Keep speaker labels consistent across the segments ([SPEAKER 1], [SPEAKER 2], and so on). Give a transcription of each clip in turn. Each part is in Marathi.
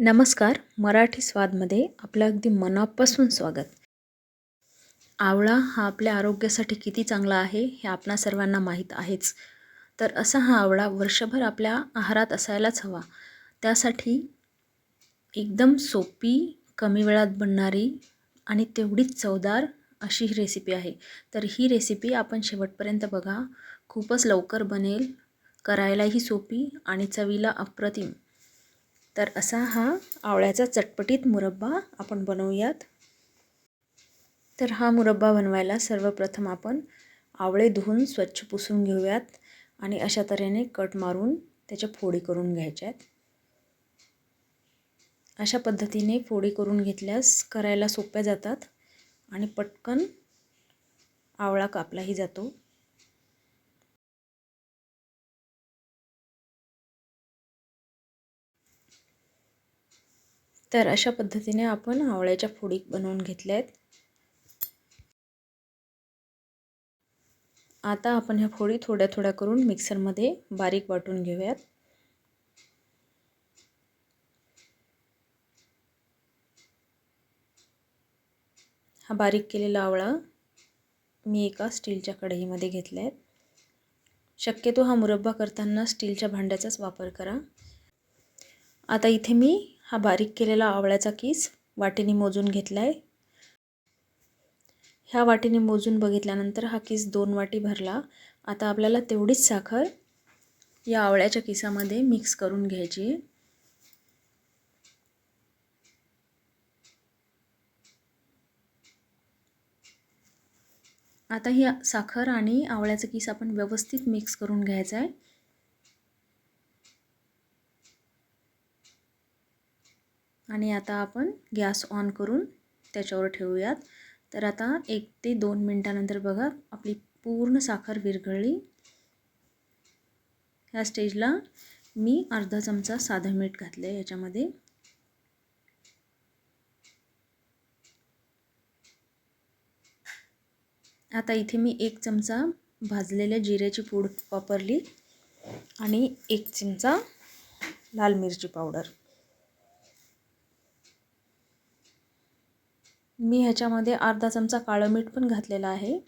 [SPEAKER 1] नमस्कार मराठी स्वादमध्ये आपलं अगदी मनापासून स्वागत. आवळा हा आपल्या आरोग्यासाठी किती चांगला आहे हे आपणा सर्वांना माहीत आहेच. तर असा हा आवळा वर्षभर आपल्या आहारात असायलाच हवा. त्यासाठी एकदम सोपी कमी वेळात बनणारी आणि तेवढीच चवदार अशी ही रेसिपी आहे. तर ही रेसिपी आपण शेवटपर्यंत बघा. खूपच लवकर बनेल करायलाही सोपी आणि चवीला अप्रतिम. तर असा हा आवळ्याचा चटपटीत मुरब्बा आपण बनवूयात. तर हा मुरब्बा बनवायला सर्वप्रथम आपण आवळे धुवून स्वच्छ पुसून घेऊयात आणि अशा तऱ्हेने कट मारून त्याच्या फोडी करून घ्यायच्या आहेत अशा पद्धतीने फोडी करून घेतल्यास करायला सोप्या जातात आणि पटकन आवळा कापलाही जातो. तर अशा पद्धतीने आपण आवळ्याच्या फोडी बनवून घेतल्या आहेत आता आपण ह्या फोडी थोड्या थोड्या करून मिक्सरमध्ये बारीक वाटून घेऊयात. हा बारीक केलेला आवळा मी एका स्टीलच्या कढईमध्ये घेतला आहे शक्यतो हा मुरब्बा करताना स्टीलच्या भांड्याचाच वापर करा. आता इथे मी हा बारीक केलेला आवळ्याचा किस वाटीने मोजून घेतला आहे ह्या वाटीने मोजून बघितल्यानंतर हा किस दोन वाटी भरला. आता आपल्याला तेवढीच साखर या आवळ्याच्या किसामध्ये मिक्स करून घ्यायची. आता ही साखर आणि आवळ्याचं किस आपण व्यवस्थित मिक्स करून घ्यायचं आहे. आणि आता आपण गॅस ऑन करून त्याच्यावर ठेवूयात. तर आता एक ते दोन मिनटानंतर बघा आपली पूर्ण साखर विरघळली. ह्या स्टेजला मी अर्धा चमचा साधं मीठ घातलं आहे याच्यामध्ये. आता इथे मी एक चमचा भाजलेल्या जिऱ्याची पूड वापरली आणि एक चमचा लाल मिरची पावडर. मी ह्याच्यामध्ये अर्धा चमचा काळं मीठ पण घातलेलं आहे.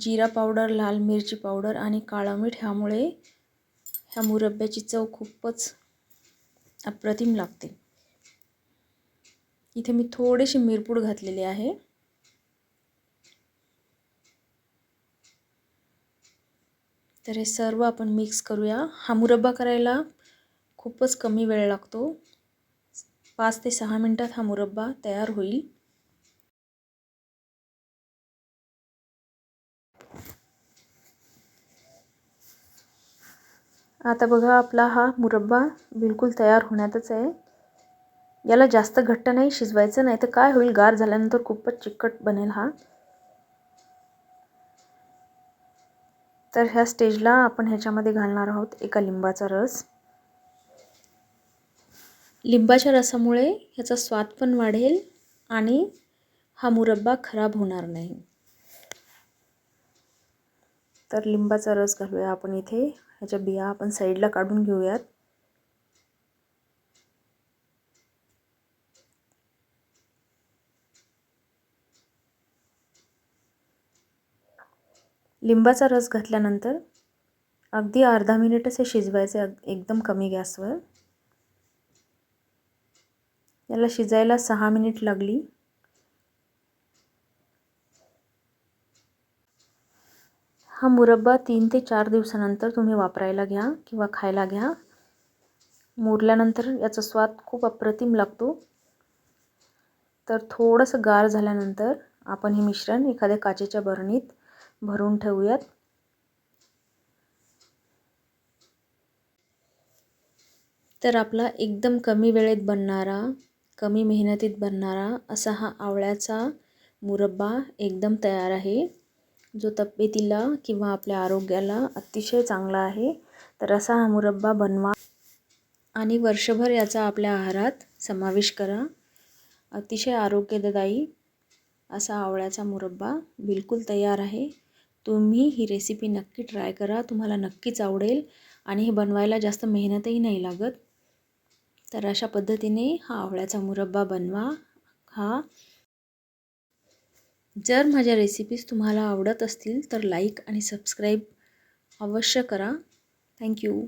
[SPEAKER 1] जिरा पावडर लाल मिरची पावडर आणि काळं मीठ ह्यामुळे ह्या मुरब्याची चव खूपच अप्रतिम लागते. इथे मी थोडीशी मिरपूड घातलेली आहे. तर हे सर्व आपण मिक्स करूया. हा मुरब्बा करायला खूपच कमी वेळ लागतो. पाच ते सहा मिनटात हा मुरब्बा तयार होईल. आता बघा आपला हा मुरब्बा बिलकुल तयार होण्यातच आहे. याला जास्त घट्ट नाही शिजवायचं नाही तर काय होईल? गार झाल्यानंतर खूपच चिकट बनेल हा. तर ह्या स्टेजला आपण ह्याच्यामध्ये घालणार आहोत एका लिंबाचा रस. लिंबाच्या रसामुळे ह्याचा स्वाद पण वाढेल आणि हा मुरब्बा खराब होणार नाही. तर लिंबाचा रस घालूया आपण इथे. ह्याच्या बिया आपण साईडला काढून घेऊयात. लिंबाचा रस घातल्यानंतर अगदी अर्धा मिनिटच हे शिजवायचे एकदम कमी गॅसवर. याला शिजायला सहा मिनिट लागली. हा मुरब्बा तीन ते चार दिवसानंतर तुम्ही वापरायला घ्या किंवा खायला घ्या. मुरल्यानंतर याचा स्वाद खूप अप्रतिम लागतो. तर थोडंसं गार झाल्यानंतर आपण हे मिश्रण एखाद्या काचेच्या बरणीत भरून ठेवूयात. तर आपला एकदम कमी वेळेत बनणारा कमी मेहनतीत बनणारा असा हा आवळ्याचा मुरब्बा एकदम तयार आहे. जो तब्येतीला किंवा आपल्या आरोग्याला अतिशय चांगला आहे. तर असा हा मुरब्बा बनवा आणि वर्षभर याचा आपल्या आहारात समावेश करा. अतिशय आरोग्यदायी असा आवळ्याचा मुरब्बा बिलकुल तयार आहे. तुम्ही ही रेसिपी नक्की ट्राय करा. तुम्हाला नक्कीच आवडेल आणि हे बनवायला जास्त मेहनतही नाही लागत. तर अशा पद्धतीने हा आवळ्याचा मुरब्बा बनवा. हा. जर माझ्या रेसिपीज तुम्हाला आवडत असतील तर लाईक आणि सबस्क्राईब अवश्य करा. थँक्यू